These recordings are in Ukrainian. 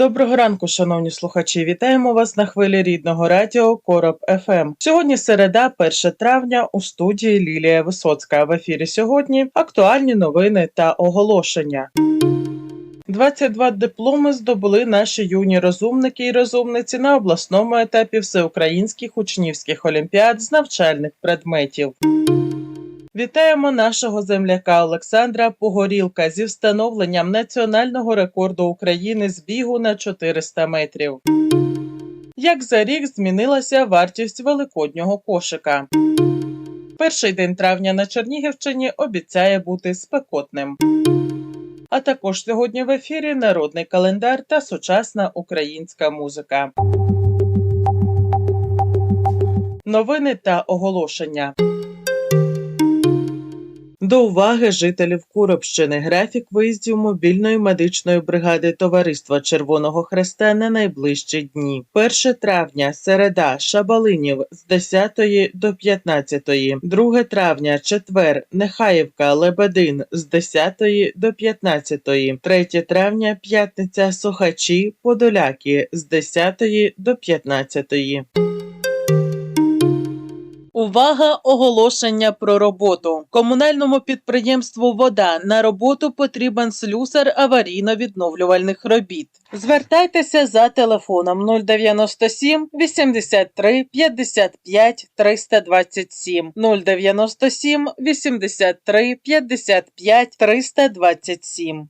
Доброго ранку, шановні слухачі. Вітаємо вас на хвилі рідного радіо Короб ФМ. Сьогодні середа, 1 травня, у студії Лілія Висоцька. В ефірі сьогодні актуальні новини та оголошення. 22 дипломи здобули наші юні розумники і розумниці на обласному етапі всеукраїнських учнівських олімпіад з навчальних предметів. Вітаємо нашого земляка Олександра Погорілка зі встановленням національного рекорду України з бігу на 400 метрів. Як за рік змінилася вартість великоднього кошика. Перший день травня на Чернігівщині обіцяє бути спекотним. А також сьогодні в ефірі народний календар та сучасна українська музика. Новини та оголошення. До уваги жителів Куробщини графік виїздів мобільної медичної бригади Товариства Червоного Хреста на найближчі дні. 1 травня, середа, Шабалинів з 10 до 15, 2 травня, четвер, Нехаївка, Лебедин з 10 до 15, 3 травня, п'ятниця, Сохачі, Подоляки з 10 до 15. Увага! Оголошення про роботу. Комунальному підприємству Вода на роботу потрібен слюсар аварійно-відновлювальних робіт. Звертайтеся за телефоном 097 83 55 327 097 83 55 327.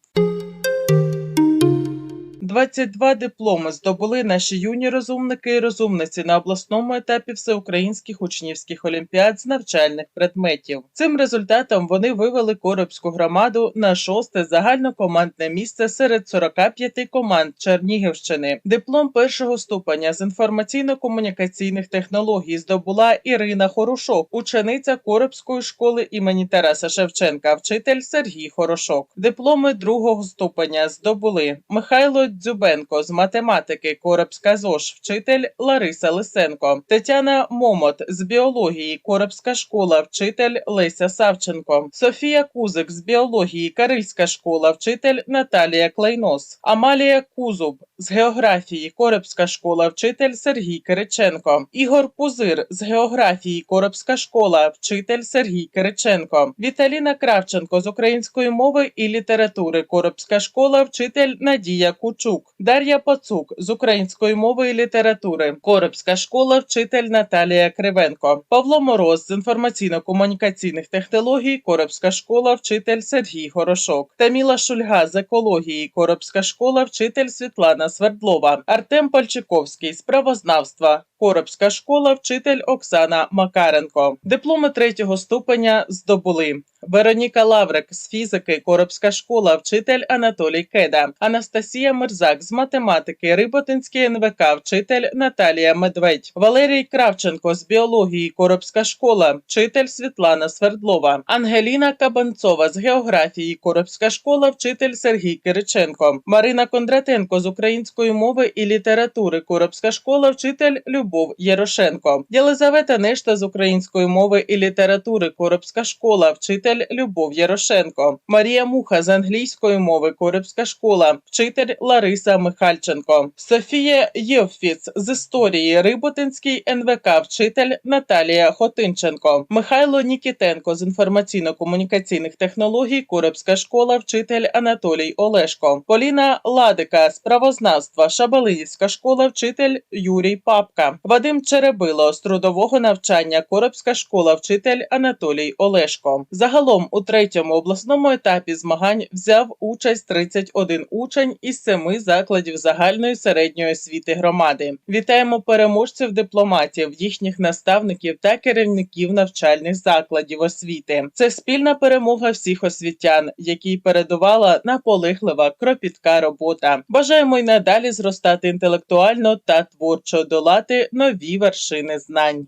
22 дипломи здобули наші юні розумники і розумниці на обласному етапі всеукраїнських учнівських олімпіад з навчальних предметів. Цим результатом вони вивели Коробську громаду на шосте загальнокомандне місце серед 45 команд Чернігівщини. Диплом першого ступеня з інформаційно-комунікаційних технологій здобула Ірина Хорошок, учениця Коробської школи імені Тараса Шевченка, вчитель Сергій Хорошок. Дипломи другого ступеня здобули Михайло Дзюбенко з математики Коробська ЗОЖ, вчитель Лариса Лисенко, Тетяна Момот з біології Коробська школа, вчитель Леся Савченко, Софія Кузик з біології Карильська школа, вчитель Наталія Клейнос, Амалія Кузуб з географії Коробська школа, вчитель Сергій Кириченко, Ігор Пузир з географії Коробська школа, вчитель Сергій Кириченко, Віталіна Кравченко з української мови і літератури Коробська школа, вчитель Надія Кучук, Дар'я Пацук з української мови і літератури, Коробська школа, вчитель Наталія Кривенко, Павло Мороз з інформаційно-комунікаційних технологій, Коробська школа, вчитель Сергій Горошок, Таміла Шульга з екології, Коробська школа, вчитель Світлана Свердлова, Артем Пальчиковський з правознавства. Коробська школа, вчитель Оксана Макаренко. Дипломи третього ступеня здобули Вероніка Лаврик з фізики, Коробська школа, вчитель Анатолій Кеда, Анастасія Мирзак з математики, Риботинський НВК, вчитель Наталія Медведь, Валерій Кравченко з біології, Коробська школа, вчитель Світлана Свердлова, Ангеліна Кабанцова з географії, Коробська школа, вчитель Сергій Кириченко, Марина Кондратенко з української мови і літератури, Коробська школа, вчитель Любов Єрошенко, Єлизавета Нешта з української мови і літератури, Коробська школа, вчитель Любов Ярошенко, Марія Муха з англійської мови, Коробська школа, вчитель Лариса Михальченко, Софія Євфіц з історії, Рибутинський НВК, вчитель Наталія Хотинченко, Михайло Нікітенко з інформаційно-комунікаційних технологій, Коробська школа, вчитель Анатолій Олешко, Поліна Ладика з правознавства, Шабалинівська школа, вчитель Юрій Папка, Вадим Черебило з трудового навчання Коробська школа, вчитель Анатолій Олешко. Загалом у третьому обласному етапі змагань взяв участь 31 учень із семи закладів загальної середньої освіти громади. Вітаємо переможців дипломатів, їхніх наставників та керівників навчальних закладів освіти. Це спільна перемога всіх освітян, якій передувала наполеглива кропітка робота. Бажаємо й надалі зростати інтелектуально та творчо долати нові вершини знань.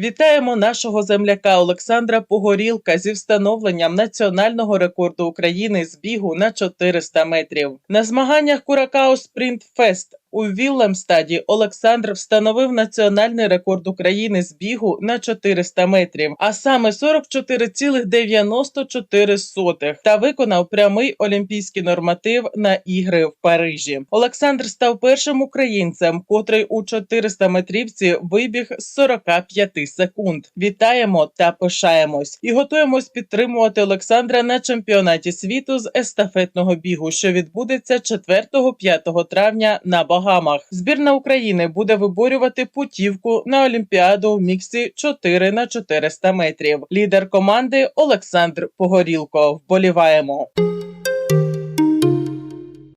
Вітаємо нашого земляка Олександра Погорілка зі встановленням національного рекорду України з бігу на 400 метрів. На змаганнях Куракао Спринт Фест у Віллемстаді Олександр встановив національний рекорд України з бігу на 400 метрів, а саме 44,94 та виконав прямий олімпійський норматив на ігри в Парижі. Олександр став першим українцем, котрий у 400 метрівці вибіг з 45 секунд. Вітаємо та пишаємось і готуємось підтримувати Олександра на чемпіонаті світу з естафетного бігу, що відбудеться 4-5 травня на Багамах. Збірна України буде виборювати путівку на Олімпіаду в міксі 4 на 400 метрів. Лідер команди Олександр Погорілко. Вболіваємо.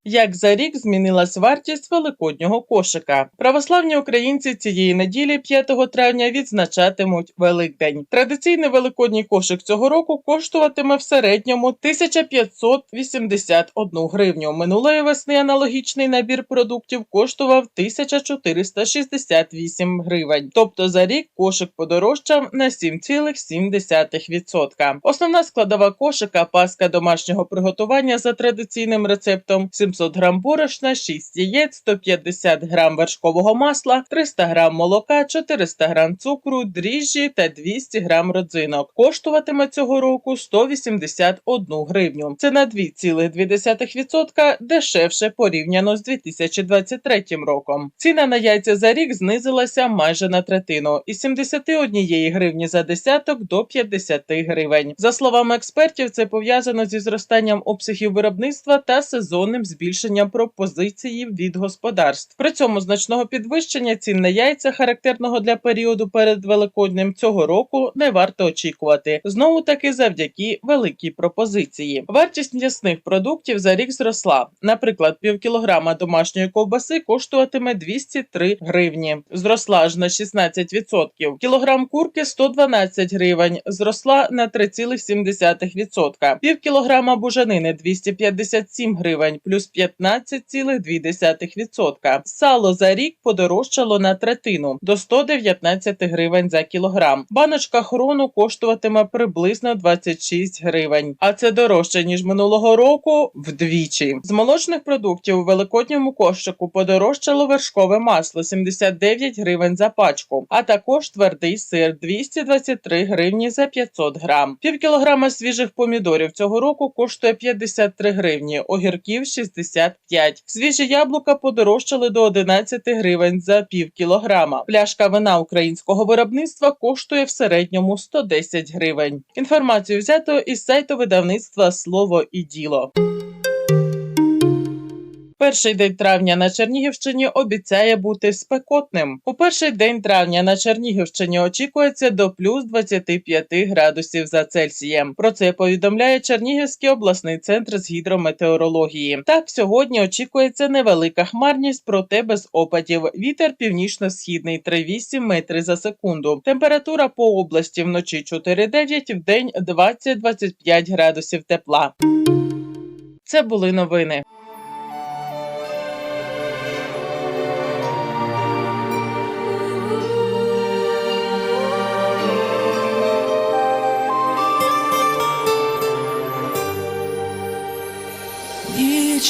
Як за рік змінилась вартість великоднього кошика. Православні українці цієї неділі, 5 травня, відзначатимуть Великдень. Традиційний великодній кошик цього року коштуватиме в середньому 1581 гривню. Минулої весни аналогічний набір продуктів коштував 1468 гривень. Тобто за рік кошик подорожчав на 7,7%. Основна складова кошика паска домашнього приготування за традиційним рецептом 700 грам борошна, 6 яєць, 150 грам вершкового масла, 300 грам молока, 400 грам цукру, дріжджі та 200 грам родзинок. Коштуватиме цього року 181 гривню. Це на 2,2% дешевше порівняно з 2023 роком. Ціна на яйця за рік знизилася майже на третину із 71 гривні за десяток до 50 гривень. За словами експертів, це пов'язано зі зростанням обсягів виробництва та сезонним збільшенням пропозиції від господарств. При цьому значного підвищення цін на яйця, характерного для періоду перед Великоднем цього року, не варто очікувати. Знову таки завдяки великій пропозиції. Вартість м'ясних продуктів за рік зросла. Наприклад, пів кілограма домашньої ковбаси коштуватиме 203 гривні. Зросла аж на 16%. Кілограм курки 112 гривень. Зросла на 3,7%. Пів кілограма бужанини 257 гривень, плюс 15,2%. Сало за рік подорожчало на третину до 119 гривень за кілограм. Баночка хрону коштуватиме приблизно 26 гривень, а це дорожче ніж минулого року вдвічі. З молочних продуктів у великодньому кошику подорожчало вершкове масло 79 гривень за пачку, а також твердий сир 223 гривні за 500 грам. Пів кілограма свіжих помідорів цього року коштує 53 гривні, огірків 65. Свіжі яблука подорожчали до 11 гривень за пів кілограма. Пляшка вина українського виробництва коштує в середньому 110 гривень. Інформацію взято із сайту видавництва Слово і діло. Перший день травня на Чернігівщині обіцяє бути спекотним. У перший день травня на Чернігівщині очікується до плюс 25 градусів за Цельсієм. Про це повідомляє Чернігівський обласний центр з гідрометеорології. Так, сьогодні очікується невелика хмарність, проте без опадів. Вітер північно-східний 3,8 метри за секунду. Температура по області вночі 4,9, вдень 20-25 градусів тепла. Це були новини.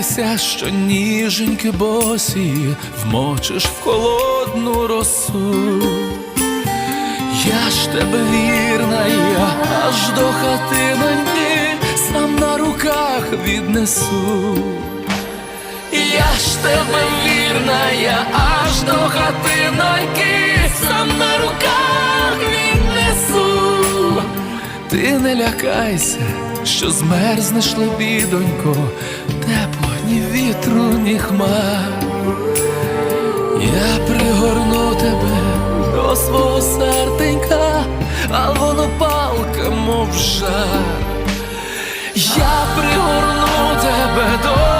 лякайся, що ніженьки босі вмочиш в холодну росу. Я ж тебе вірна, я аж до хатиноньки сам на руках віднесу. Я ж тебе вірна, я аж до хатиноньки сам на руках віднесу. Ти не лякайся, що змерзнеш лебідонько, тепло вітру, ні хмар. Я пригорну тебе до свого серденька, а воно палка, мов жар. Я пригорну тебе до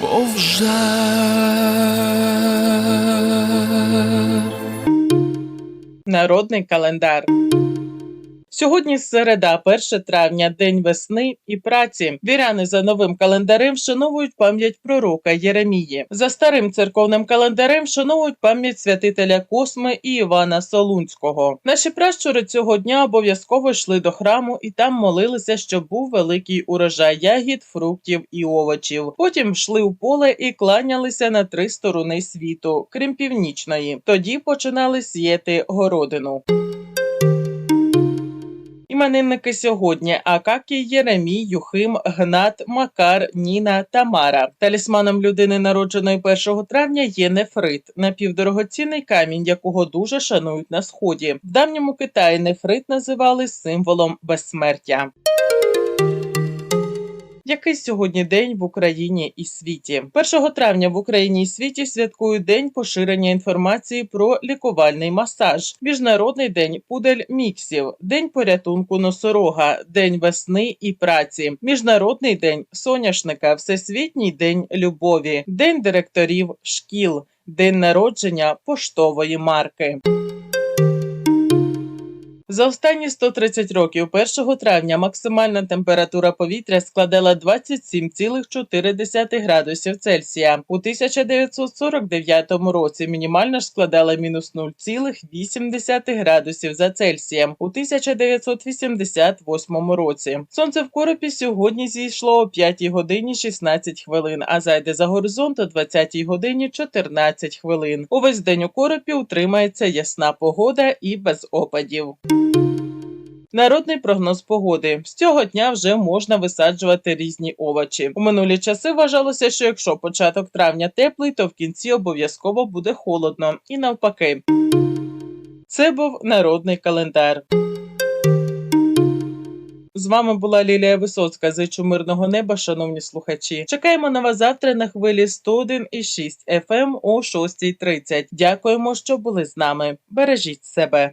мов вже Народний календар. Сьогодні середа, 1 травня, день весни і праці. Віряни за новим календарем вшановують пам'ять пророка Єремії. За старим церковним календарем вшановують пам'ять святителя Косми і Івана Солунського. Наші пращури цього дня обов'язково йшли до храму і там молилися, щоб був великий урожай ягід, фруктів і овочів. Потім йшли у поле і кланялися на три сторони світу, крім північної. Тоді починали сіяти городину. Іменинники сьогодні Акакій, Єремій, Юхим, Гнат, Макар, Ніна, Тамара. Талісманом людини, народженої 1 травня, є нефрит, напівдорогоцінний камінь, якого дуже шанують на сході. В давньому Китаї нефрит називали символом безсмертя. Який сьогодні день в Україні і світі? 1 травня в Україні і світі святкують День поширення інформації про лікувальний масаж, Міжнародний день пудель міксів, День порятунку носорога, День весни і праці, Міжнародний день соняшника, Всесвітній день любові, День директорів шкіл, День народження поштової марки. За останні 130 років 1 травня максимальна температура повітря складала 27,4 градусів Цельсія. У 1949 році мінімальна ж складала мінус 0,8 градусів за Цельсієм у 1988 році. Сонце в коропі сьогодні зійшло о 5 годині 16 хвилин, а зайде за горизонт о 20 годині 14 хвилин. Увесь день у коропі утримається ясна погода і без опадів. Народний прогноз погоди з цього дня вже можна висаджувати різні овочі. У минулі часи вважалося, що якщо початок травня теплий, то в кінці обов'язково буде холодно, і навпаки. Це був народний календар. З вами була Лілія Висоцька. Зичу мирного неба, шановні слухачі. Чекаємо на вас завтра на хвилі 101,6 FM о 6.30. Дякуємо, що були з нами. Бережіть себе.